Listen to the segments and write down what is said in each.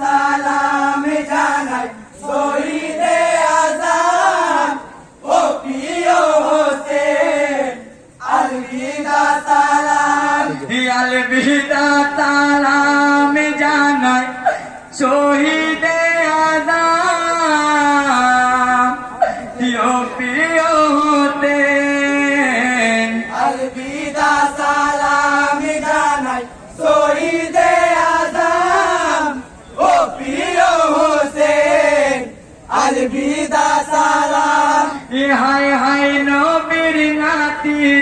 সালাম জানাই শহীদে আজাদ ও প্রিয় হোসেন। আলবিদা সালাম। আল বিদা তালাম জানাই শহীদে আদাম প্রিয় প্রিয় হতেন আলবিদা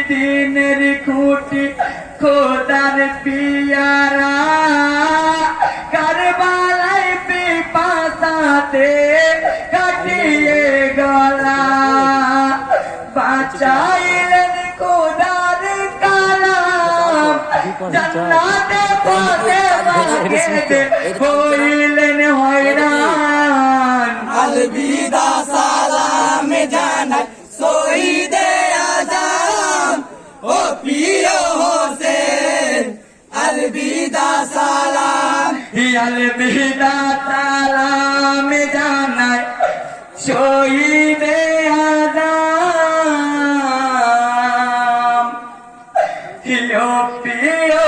দিনের খুঁটি খোদার পিয়ারা। কারবালাই পিপাসাতে কাটিয়ে গলা। বাঁচাইলেন খোদার কালাম। জান্নাতে পথে বাগেতে হইলেন হয়রান। আলবিদা হিয়াল বিদা তালাম জানায় শহীদে আদাম প্রিয় প্রিয়